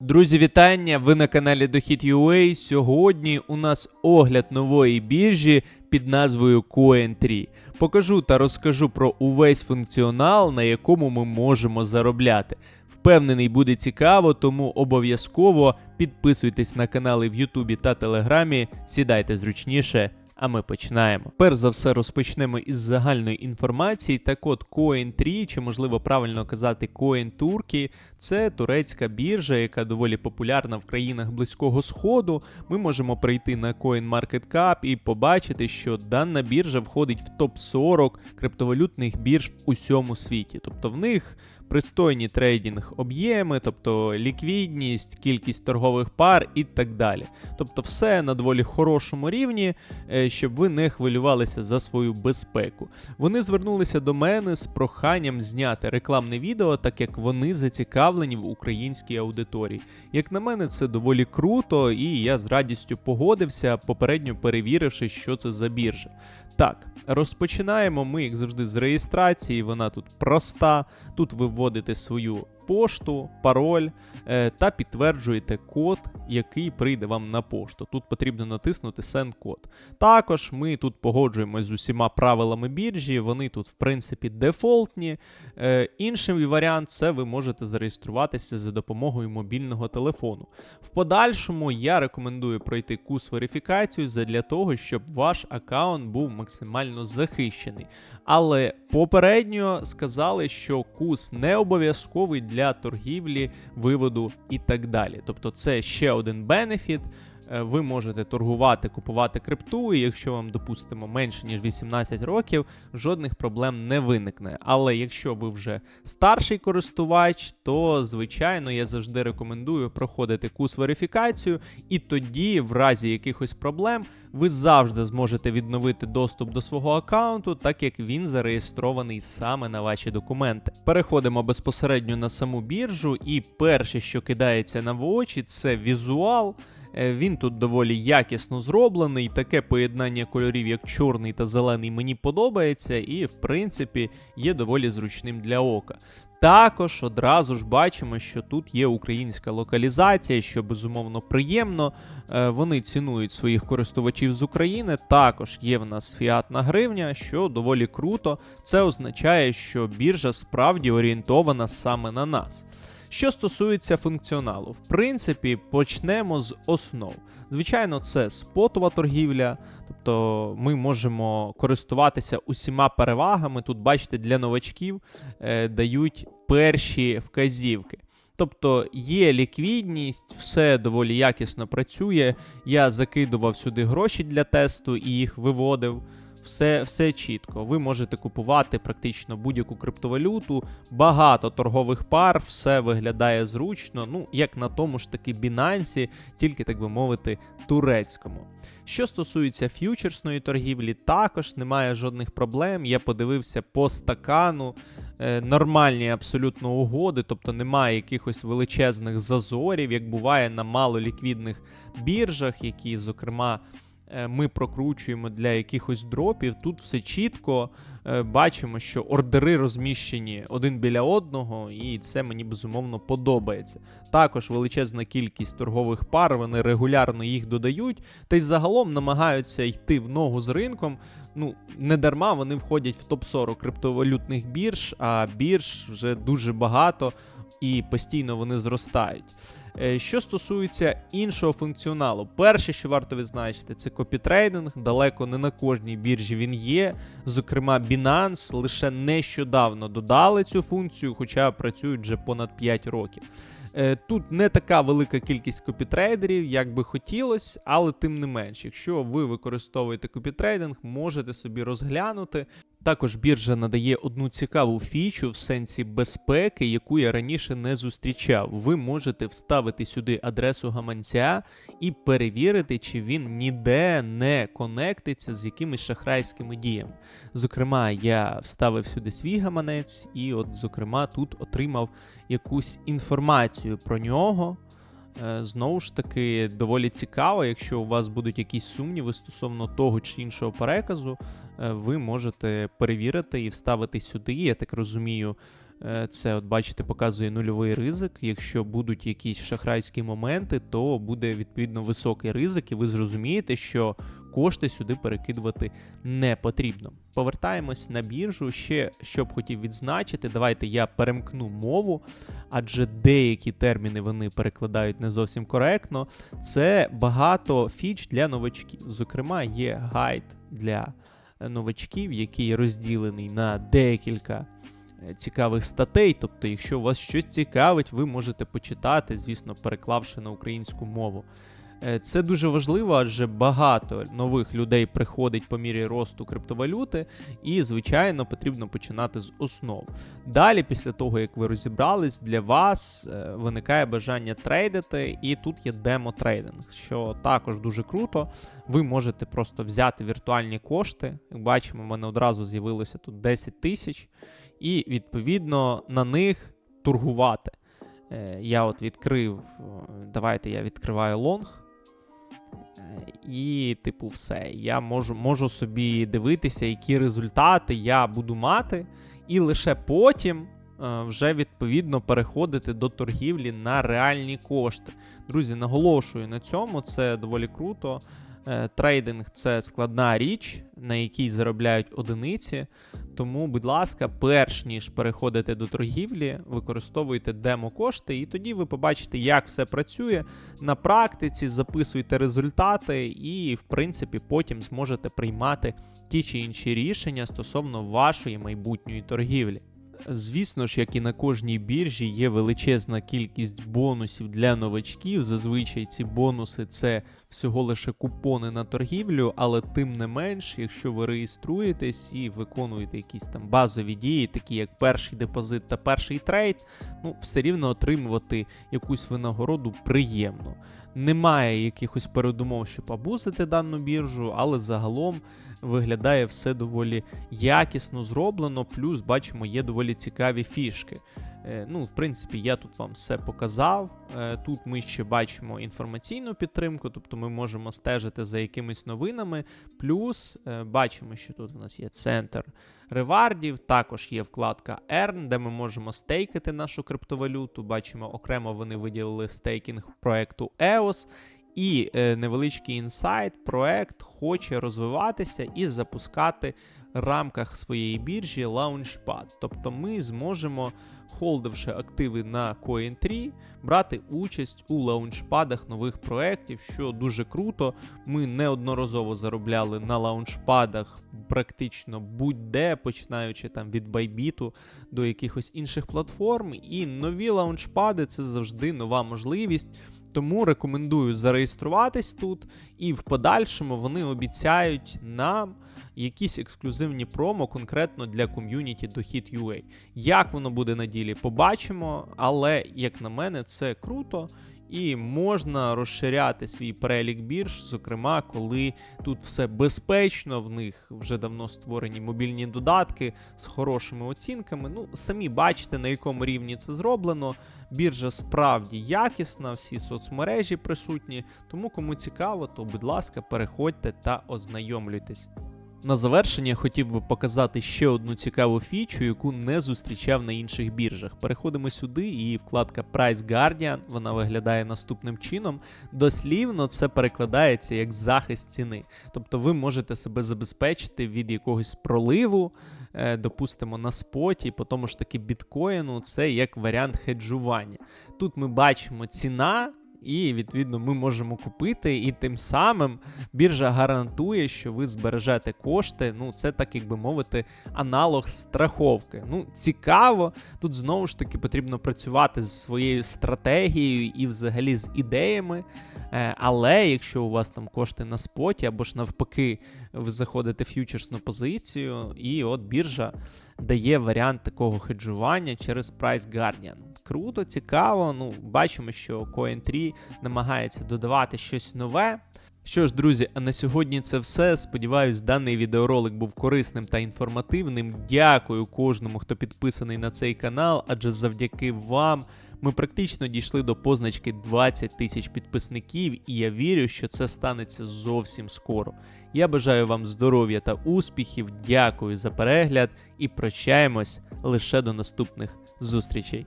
Друзі, вітання! Ви на каналі Дохід.ua. Сьогодні у нас огляд нової біржі під назвою Coin3. Покажу та розкажу про увесь функціонал, на якому ми можемо заробляти. Впевнений, буде цікаво, тому обов'язково підписуйтесь на канали в Ютубі та Телеграмі, сідайте зручніше. А ми починаємо. Перш за все розпочнемо із загальної інформації. Так от Coin3, чи можливо правильно казати Coin Turkey, це турецька біржа, яка доволі популярна в країнах Близького Сходу. Ми можемо прийти на CoinMarketCap і побачити, що дана біржа входить в топ-40 криптовалютних бірж в усьому світі. Тобто в них пристойні трейдинг об'єми, тобто ліквідність, кількість торгових пар і так далі. Тобто, все на доволі хорошому рівні, е, щоб ви не хвилювалися за свою безпеку. Вони звернулися до мене з проханням зняти рекламне відео, так як вони зацікавлені в українській аудиторії. Як на мене, це доволі круто, і я з радістю погодився, попередньо перевіривши, що це за біржа. Так, розпочинаємо ми, як завжди, з реєстрації. Вона тут проста. Тут ви вводите свою пошту, пароль е, та підтверджуєте код, який прийде вам на пошту. Тут потрібно натиснути Send код. Також ми тут погоджуємось з усіма правилами біржі. Вони тут, в принципі, дефолтні. Е, інший варіант це ви можете зареєструватися за допомогою мобільного телефону. В подальшому я рекомендую пройти курс верифікацію для того, щоб ваш аккаунт був максимально захищений. Але попередньо сказали, що кус не обов'язковий для торгівлі, виводу і так далі. Тобто, це ще один бенефіт. Е, Ви можете торгувати, купувати крипту, і якщо вам, допустимо, менше ніж 18 років, жодних проблем не виникне. Але якщо ви вже старший користувач, то звичайно я завжди рекомендую проходити курс верифікацію, і тоді, в разі якихось проблем, ви завжди зможете відновити доступ до свого аккаунту, так як він зареєстрований саме на ваші документи. Переходимо безпосередньо на саму біржу, і перше, що кидається на в очі, це візуал. Е, Він тут доволі якісно зроблений. Таке поєднання кольорів, як чорний та зелений, мені подобається, і, в принципі, є доволі зручним для ока. Також одразу ж бачимо, що тут є українська локалізація, що безумовно приємно. Е, Вони цінують своїх користувачів з України. Також є в нас фіатна гривня, що доволі круто. Це означає, що біржа справді орієнтована саме на нас. Що стосується функціоналу, в принципі, почнемо з основ. Звичайно, це спотова торгівля, тобто ми можемо користуватися усіма перевагами. Тут, бачите, для новачків е, дають перші вказівки. Тобто є ліквідність, все доволі якісно працює. Я закидував сюди гроші для тесту і їх виводив. Все, все чітко. Ви можете купувати практично будь-яку криптовалюту, багато торгових пар, все виглядає зручно. Ну, як на тому ж таки Binance, тільки так би мовити, турецькому. Що стосується ф'ючерсної торгівлі, також немає жодних проблем. Я подивився по стакану. е, Нормальні абсолютно угоди, тобто немає якихось величезних зазорів, як буває на малоліквідних біржах, які, зокрема, ми прокручуємо для якихось дропів. Тут все чітко е, бачимо, що ордери розміщені один біля одного, і це мені безумовно подобається. Також величезна кількість торгових пар, вони регулярно їх додають, та й загалом намагаються йти в ногу з ринком. Ну, не дарма вони входять в топ-40 криптовалютних бірж, а бірж вже дуже багато і постійно вони зростають. Е, Що стосується іншого функціоналу, перше, що варто відзначити, це копітрейдинг. Далеко не на кожній біржі він є. Зокрема, Binance лише нещодавно додали цю функцію, хоча працюють вже понад 5 років. Е, Тут не така велика кількість копітрейдерів, як би хотілося, але тим не менш, якщо ви використовуєте копітрейдинг, можете собі розглянути. Також біржа надає одну цікаву фічу в сенсі безпеки, яку я раніше не зустрічав. Ви можете вставити сюди адресу гаманця і перевірити, чи він ніде не конектиться з якимись шахрайськими діями. Зокрема, я вставив сюди свій гаманець, і, от, зокрема, тут отримав якусь інформацію про нього. Е, Знову ж таки, доволі цікаво, якщо у вас будуть якісь сумніви стосовно того чи іншого переказу, ви можете перевірити і вставити сюди, я так розумію, Е, Це, от бачите, показує нульовий ризик. Якщо будуть якісь шахрайські моменти, то буде відповідно високий ризик, і ви зрозумієте, що кошти сюди перекидувати не потрібно. Повертаємось на біржу. Ще що б хотів відзначити, давайте я перемкну мову, адже деякі терміни вони перекладають не зовсім коректно. Це багато фіч для новачків. Зокрема, є гайд для новачків, який розділений на декілька е, цікавих статей. Тобто, якщо вас щось цікавить, ви можете почитати, звісно, переклавши на українську мову. Е, Це дуже важливо, адже багато нових людей приходить по мірі росту криптовалюти, і, звичайно, потрібно починати з основ. Далі, після того, як ви розібрались, для вас е, виникає бажання трейдити, і тут є демо-трейдинг, що також дуже круто. Ви можете просто взяти віртуальні кошти. Як бачимо, в мене одразу з'явилося тут 10 тисяч, і відповідно на них торгувати. Е, Я от відкрив, давайте я відкриваю лонг. І, типу, все. Я можу, можу собі дивитися, які результати я буду мати, і лише потім е, вже відповідно переходити до торгівлі на реальні кошти. Друзі, наголошую на цьому, це доволі круто. Е, Трейдинг це складна річ, на якій заробляють одиниці. Тому, будь ласка, перш ніж переходити до торгівлі, використовуйте демо-кошти, і тоді ви побачите, як все працює на практиці, записуйте результати, і, в принципі, потім зможете приймати ті чи інші рішення стосовно вашої майбутньої торгівлі. Звісно ж, як і на кожній біржі, є величезна кількість бонусів для новачків. Зазвичай ці бонуси це всього лише купони на торгівлю, але тим не менш, якщо ви реєструєтесь і виконуєте якісь там базові дії, такі як перший депозит та перший трейд, ну все рівно отримувати якусь винагороду приємно. Немає якихось передумов, щоб абузити дану біржу, але загалом виглядає все доволі якісно зроблено. Плюс бачимо, є доволі цікаві фішки. Е, Ну, в принципі, я тут вам все показав. Е, Тут ми ще бачимо інформаційну підтримку, тобто ми можемо стежити за якимись новинами. Плюс е, бачимо, що тут у нас є центр ревардів, також є вкладка Earn, де ми можемо стейкати нашу криптовалюту. Бачимо, окремо вони виділили стейкінг проекту EOS. І е, невеличкий інсайт, проект хоче розвиватися і запускати в рамках своєї біржі Launchpad. Тобто ми зможемо, холдивши активи на Coin3, брати участь у лаунчпадах нових проєктів, що дуже круто. Ми неодноразово заробляли на лаунчпадах практично будь-де, починаючи там від Bybit до якихось інших платформ. І нові лаунчпади це завжди нова можливість. Тому рекомендую зареєструватись тут, і в подальшому вони обіцяють нам якісь ексклюзивні промо конкретно для ком'юніті дохід UA. Як воно буде на ділі, побачимо, але, як на мене, це круто. І можна розширяти свій перелік бірж, зокрема, коли тут все безпечно, в них вже давно створені мобільні додатки з хорошими оцінками. Ну, самі бачите, на якому рівні це зроблено. Біржа справді якісна, всі соцмережі присутні. Тому кому цікаво, то будь ласка, переходьте та ознайомлюйтесь. На завершення хотів би показати ще одну цікаву фічу, яку не зустрічав на інших біржах. Переходимо сюди, і вкладка Price Guardian вона виглядає наступним чином. Дослівно це перекладається як захист ціни. Тобто ви можете себе забезпечити від якогось проливу, е, допустимо, на споті, по тому ж таки біткоїну, це як варіант хеджування. Тут ми бачимо ціна. І відповідно ми можемо купити, і тим самим біржа гарантує, що ви збережете кошти. Ну, це так, як би мовити, аналог страховки. Ну, цікаво. Тут знову ж таки потрібно працювати з своєю стратегією і взагалі з ідеями. Е, Але якщо у вас там кошти на споті, або ж навпаки, ви заходите в ф'ючерсну позицію, і от біржа дає варіант такого хеджування через Price Guardian. Круто, цікаво. Ну, бачимо, що Coin3 намагається додавати щось нове. Що ж, друзі, а на сьогодні це все. Сподіваюсь, даний відеоролик був корисним та інформативним. Дякую кожному, хто підписаний на цей канал, адже завдяки вам ми практично дійшли до позначки 20 тисяч підписників, і я вірю, що це станеться зовсім скоро. Я бажаю вам здоров'я та успіхів, дякую за перегляд і прощаємось лише до наступних зустрічей!